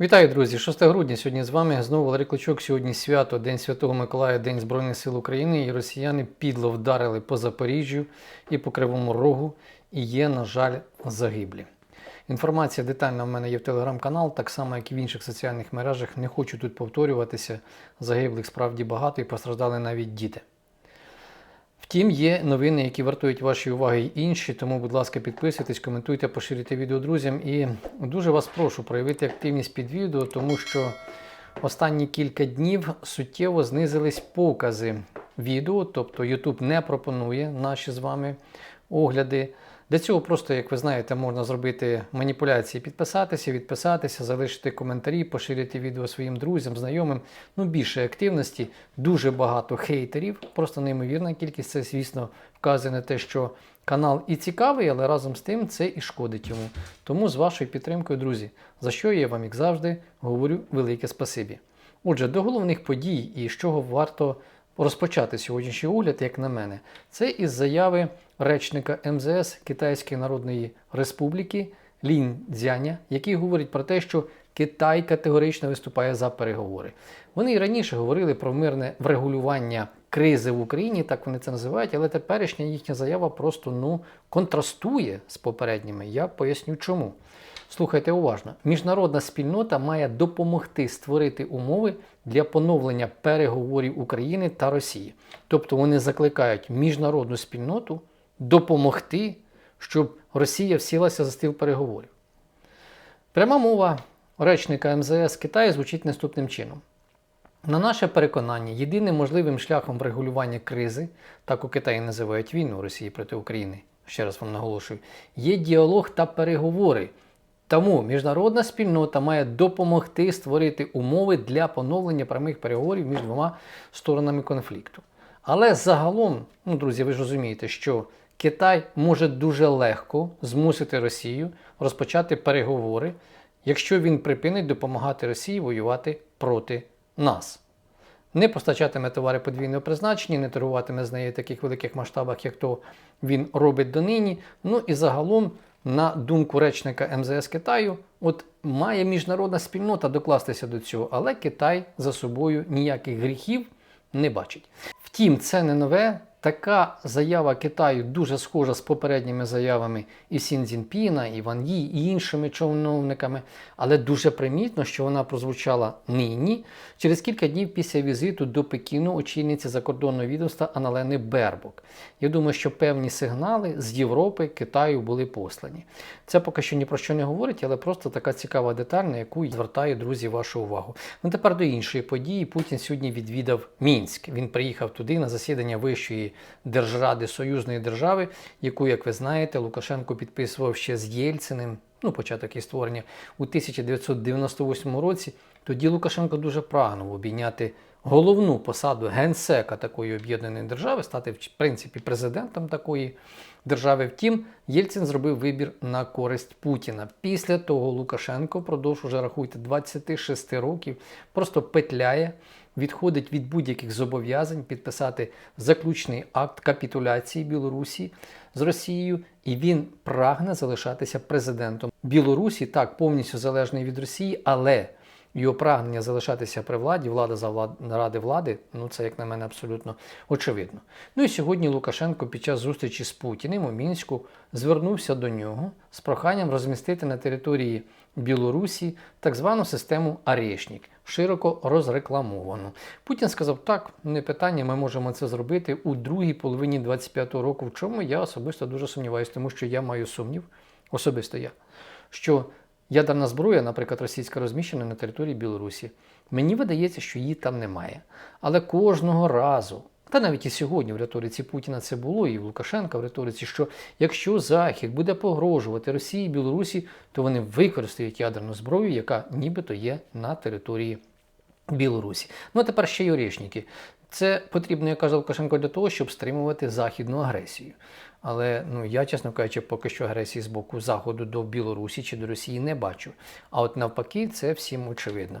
Вітаю, друзі! 6 грудня сьогодні з вами знову Валерій Клочок. Сьогодні свято, День Святого Миколая, День Збройних сил України. І росіяни підло вдарили по Запоріжжю і по Кривому Рогу. І є, на жаль, загиблі. Інформація детальна в мене є в телеграм-канал, так само, як і в інших соціальних мережах. Не хочу тут повторюватися. Загиблих справді багато і постраждали навіть діти. Втім, є новини, які вартують вашої уваги й інші, тому, будь ласка, підписуйтесь, коментуйте, поширюйте відео друзям. І дуже вас прошу проявити активність під відео, тому що останні кілька днів суттєво знизились покази відео, тобто YouTube не пропонує наші з вами огляди. Для цього просто, як ви знаєте, можна зробити маніпуляції, підписатися, відписатися, залишити коментарі, поширити відео своїм друзям, знайомим. Ну, більше активності, дуже багато хейтерів, просто неймовірна кількість. Це, звісно, вказує на те, що канал і цікавий, але разом з тим це і шкодить йому. Тому з вашою підтримкою, друзі, за що я вам, як завжди, говорю велике спасибі. Отже, до головних подій і з чого варто розпочати сьогоднішній огляд, як на мене, це із заяви речника МЗС Китайської Народної Республіки Лін Цзяня, який говорить про те, що Китай категорично виступає за переговори. Вони і раніше говорили про мирне врегулювання кризи в Україні, так вони це називають, але теперішня їхня заява просто ну, контрастує з попередніми. Я поясню чому. Слухайте уважно, міжнародна спільнота має допомогти створити умови для поновлення переговорів України та Росії. Тобто вони закликають міжнародну спільноту допомогти, щоб Росія всілася за стіл переговорів. Пряма мова речника МЗС Китаю звучить наступним чином. На наше переконання, єдиним можливим шляхом врегулювання кризи, так у Китаї називають війну Росії проти України, ще раз вам наголошую, є діалог та переговори. Тому міжнародна спільнота має допомогти створити умови для поновлення прямих переговорів між двома сторонами конфлікту. Але загалом, ну друзі, ви ж розумієте, що Китай може дуже легко змусити Росію розпочати переговори, якщо він припинить допомагати Росії воювати проти нас. Не постачатиме товари подвійного призначення, не торгуватиме з нею в таких великих масштабах, як то він робить донині. Ну і загалом, на думку речника МЗС Китаю, от має міжнародна спільнота докластися до цього, але Китай за собою ніяких гріхів не бачить. Втім, це не нове. Така заява Китаю дуже схожа з попередніми заявами і Сін Цзінпіна, і Ван Ї, і іншими чиновниками, але дуже примітно, що вона прозвучала нині, через кілька днів після візиту до Пекіну очільниці закордонного відомства Аналени Бербок. Я думаю, що певні сигнали з Європи Китаю були послані. Це поки що ні про що не говорить, але просто така цікава деталь, на яку звертаю, друзі, вашу увагу. Ну тепер до іншої події. Pутін сьогодні відвідав Мінськ. Він приїхав туди на засідання Вищої держради союзної держави, яку, як ви знаєте, Лукашенко підписував ще з Єльциним, ну, початок її створення у 1998 році. Тоді Лукашенко дуже прагнув обійняти головну посаду генсека такої об'єднаної держави, стати в принципі президентом такої держави. Втім, Єльцин зробив вибір на користь Путіна. Після того Лукашенко впродовж уже рахуйте 26 років, просто петляє. Відходить від будь-яких зобов'язань підписати заключний акт капітуляції Білорусі з Росією, і він прагне залишатися президентом Білорусі, так повністю залежний від Росії, але його прагнення залишатися при владі, влада за влад... ради влади, ну це, як на мене, абсолютно очевидно. Ну і сьогодні Лукашенко під час зустрічі з Путіним у Мінську звернувся до нього з проханням розмістити на території Білорусі так звану систему Арешнік, широко розрекламовано. Путін сказав, так, не питання, ми можемо це зробити у другій половині 25-го року, в чому я особисто дуже сумніваюся, тому що я маю сумнів, особисто я, що ядерна зброя, наприклад, російська розміщена на території Білорусі. Мені видається, що її там немає. Але кожного разу, та навіть і сьогодні в риториці Путіна це було, і в Лукашенка в риториці, що якщо Захід буде погрожувати Росії і Білорусі, то вони використають ядерну зброю, яка нібито є на території Білорусі. Ну а тепер ще й орішники. Це потрібно, як каже Лукашенко, для того, щоб стримувати західну агресію. Але ну я, чесно кажучи, поки що агресії з боку Заходу до Білорусі чи до Росії не бачу. А от навпаки, це всім очевидно.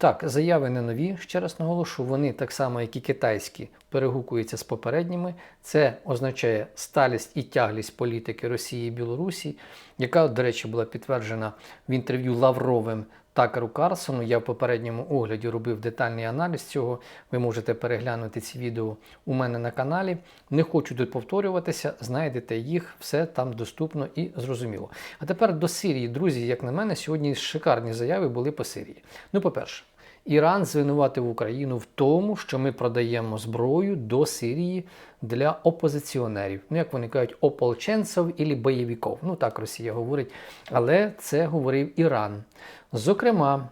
Так, заяви не нові, ще раз наголошу, вони так само, як і китайські, перегукуються з попередніми. Це означає сталість і тяглість політики Росії і Білорусі, яка, до речі, була підтверджена в інтерв'ю Лавровим Такеру Карсону. Я в попередньому огляді робив детальний аналіз цього. Ви можете переглянути ці відео у мене на каналі. Не хочу тут повторюватися, знайдете їх, все там доступно і зрозуміло. А тепер до Сирії, друзі, як на мене, сьогодні шикарні заяви були по Сирії. Ну, по-перше, Іран звинуватив Україну в тому, що ми продаємо зброю до Сирії для опозиціонерів. Ну, як вони кажуть, ополченців або бойовиків. Ну так Росія говорить, але це говорив Іран. Зокрема,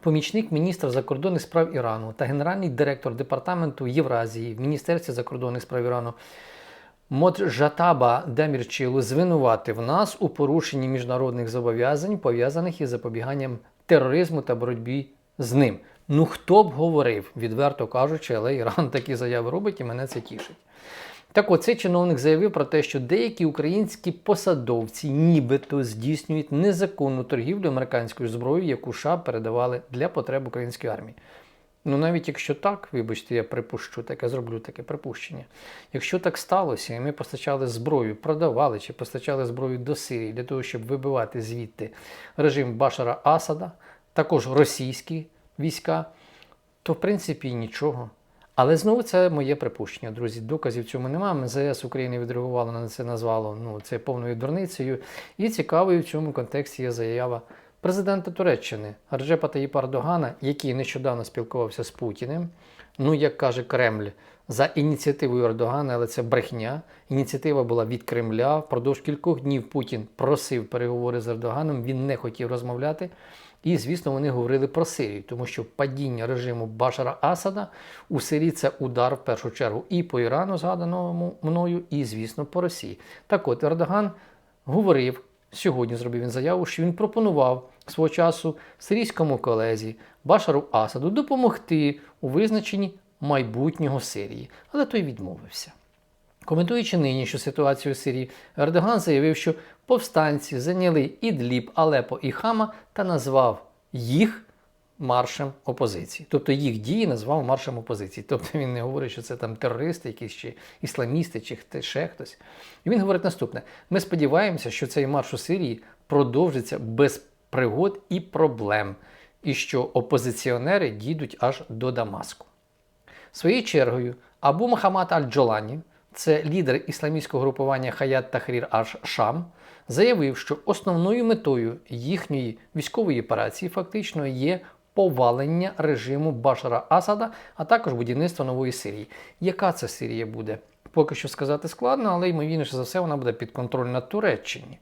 помічник міністра закордонних справ Ірану та генеральний директор департаменту Євразії в Міністерстві закордонних справ Ірану Моджатаба Демірчилу звинуватив нас у порушенні міжнародних зобов'язань, пов'язаних із запобіганням тероризму та боротьбі з ним. Ну хто б говорив, відверто кажучи, але Іран такі заяви робить і мене це тішить. Так от цей чиновник заявив про те, що деякі українські посадовці нібито здійснюють незаконну торгівлю американською зброєю, яку США передавали для потреб української армії. Ну навіть якщо так, вибачте, я припущу таке, зроблю таке припущення. Якщо так сталося, і ми постачали зброю, продавали чи постачали зброю до Сирії для того, щоб вибивати звідти режим Башара Асада, також російські війська, то в принципі нічого. Але знову це моє припущення, друзі. Доказів цьому немає. МЗС України відреагувало на це, назвало ну, це повною дурницею. І цікавою в цьому контексті є заява президента Туреччини Реджепа Таїпа Ердогана, який нещодавно спілкувався з Путіним. Ну, як каже Кремль, за ініціативою Ердогана, але це брехня. Ініціатива була від Кремля. Впродовж кількох днів Путін просив переговори з Ердоганом, він не хотів розмовляти. І, звісно, вони говорили про Сирію, тому що падіння режиму Башара Асада у Сирії це удар в першу чергу і по Ірану, згаданому мною, і, звісно, по Росії. Так от Ердоган говорив, сьогодні зробив він заяву, що він пропонував свого часу сирійському колезі Башару Асаду допомогти у визначенні майбутнього Сирії, але той відмовився. Коментуючи нинішню ситуацію в Сирії, Ердоган заявив, що повстанці зайняли Ідліб, Алепо і Хама та назвав їх маршем опозиції. Тобто їх дії назвав маршем опозиції. Тобто він не говорить, що це там терористи, якісь чи ісламісти, чи ще хтось. І він говорить наступне: ми сподіваємося, що цей марш у Сирії продовжиться без пригод і проблем, і що опозиціонери дійдуть аж до Дамаску. Своєю чергою, Абу Мухаммад Аль-Джолані, це лідер ісламістського групування Хаят Тахрір Аш-Шам, заявив, що основною метою їхньої військової операції фактично є повалення режиму Башара Асада, а також будівництво нової Сирії. Яка це Сирія буде? Поки що сказати складно, але ймовірніше за все вона буде підконтрольна Туреччині.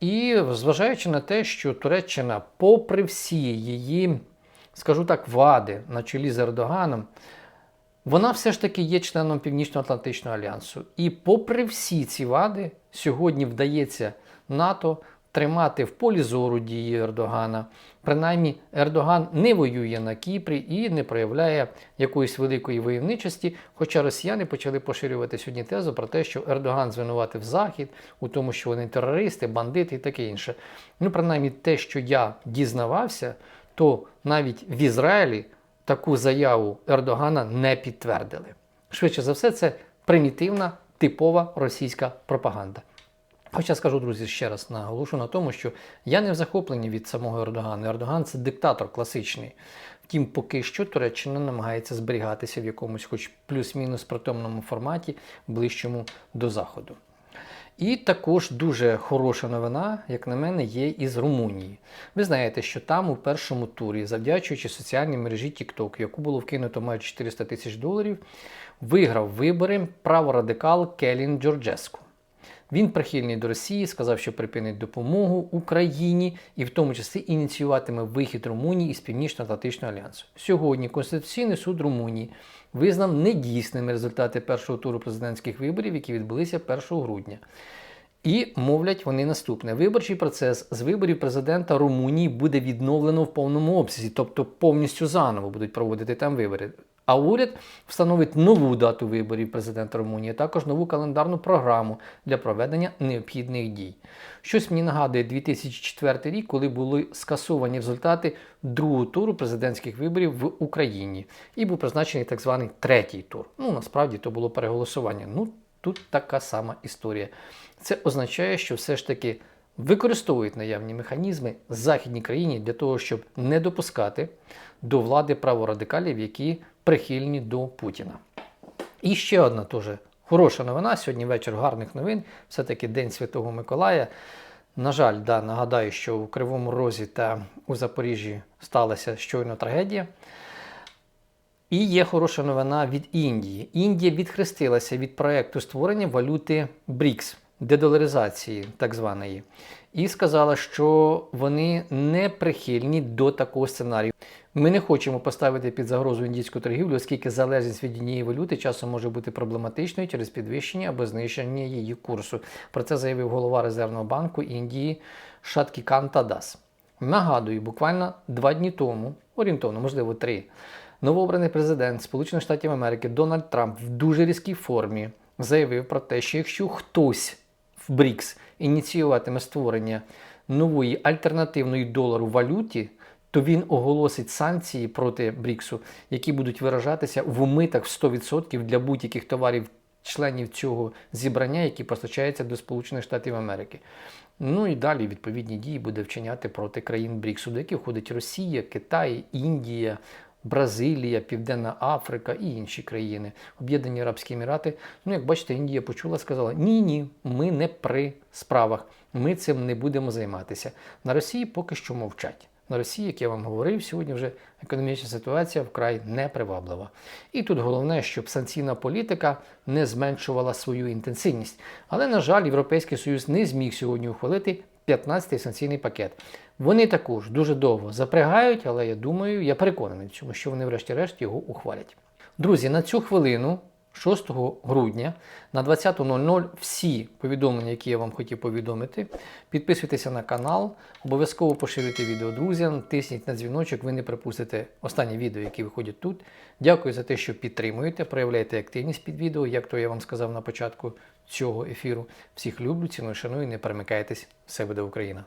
І зважаючи на те, що Туреччина, попри всі її, скажу так, вади на чолі з Ердоганом, вона все ж таки є членом Північно-Атлантичного альянсу. І попри всі ці вади, сьогодні вдається НАТО тримати в полі зору дії Ердогана. Принаймні, Ердоган не воює на Кіпрі і не проявляє якоїсь великої войовничості. Хоча росіяни почали поширювати сьогодні тезу про те, що Ердоган звинуватив Захід у тому, що вони терористи, бандити і таке інше. Ну, принаймні, те, що я дізнавався, то навіть в Ізраїлі таку заяву Ердогана не підтвердили. Швидше за все, це примітивна, типова російська пропаганда. Хоча скажу, друзі, ще раз наголошу на тому, що я не в захопленні від самого Ердогана. Ердоган це диктатор класичний. Втім, поки що Туреччина намагається зберігатися в якомусь, хоч плюс-мінус притомному форматі, ближчому до Заходу. І також дуже хороша новина, як на мене, є із Румунії. Ви знаєте, що там у першому турі, завдячуючи соціальній мережі TikTok, яку було вкинуто майже 400 тисяч доларів, виграв вибори праворадикал Келін Джорджеску. Він прихильний до Росії, сказав, що припинить допомогу Україні і в тому числі ініціюватиме вихід Румунії із Північно-Атлантичного альянсу. Сьогодні Конституційний суд Румунії визнав недійсними результати першого туру президентських виборів, які відбулися 1 грудня. І мовлять вони наступне: виборчий процес з виборів президента Румунії буде відновлено в повному обсязі, тобто повністю заново будуть проводити там вибори. А уряд встановить нову дату виборів президента Румунії, також нову календарну програму для проведення необхідних дій. Щось мені нагадує 2004 рік, коли були скасовані результати другого туру президентських виборів в Україні, і був призначений так званий третій тур. Ну насправді то було переголосування. Ну тут така сама історія. Це означає, що все ж таки використовують наявні механізми західній країні для того, щоб не допускати до влади праворадикалів, які прихильні до Путіна. І ще одна теж хороша новина. Сьогодні вечір гарних новин. Все-таки День Святого Миколая. На жаль, да, нагадаю, що у Кривому Розі та у Запоріжжі сталася щойно трагедія. І є хороша новина від Індії. Індія відхрестилася від проекту створення валюти БРІКС, дедоларизації так званої, і сказала, що вони не прихильні до такого сценарію. Ми не хочемо поставити під загрозу індійську торгівлю, оскільки залежність від однієї валюти часом може бути проблематичною через підвищення або знищення її курсу. Про це заявив голова Резервного банку Індії Шаткіканта Дас. Нагадую, буквально два дні тому, орієнтовно, можливо, три, новообраний президент Сполучених Штатів Америки Дональд Трамп в дуже різкій формі заявив про те, що якщо хтось в БРІКС ініціюватиме створення нової альтернативної долару валюті, то він оголосить санкції проти БРІКСу, які будуть виражатися в митах в 100% для будь-яких товарів членів цього зібрання, які постачаються до Сполучених Штатів Америки. Ну і далі відповідні дії буде вчиняти проти країн БРІКСу, до яких входить Росія, Китай, Індія, Бразилія, Південна Африка і інші країни, Об'єднані Арабські Емірати. Ну, як бачите, Індія почула, сказала: ні, ні, ми не при справах, ми цим не будемо займатися. На Росії поки що мовчать. На Росії, як я вам говорив, сьогодні вже економічна ситуація вкрай неприваблива. І тут головне, щоб санкційна політика не зменшувала свою інтенсивність. Але, на жаль, Європейський Союз не зміг сьогодні ухвалити 15-й санкційний пакет. Вони також дуже довго запрягають, але я думаю, я переконаний, в цьому, що вони врешті-решт його ухвалять. Друзі, на цю хвилину. 6 грудня на 20.00 всі повідомлення, які я вам хотів повідомити. Підписуйтеся на канал, обов'язково поширюйте відео друзям, тисніть на дзвіночок, ви не пропустите останні відео, які виходять тут. Дякую за те, що підтримуєте, проявляєте активність під відео, як то я вам сказав на початку цього ефіру. Всіх люблю, ціную, шаную, не перемикайтесь. Все буде Україна!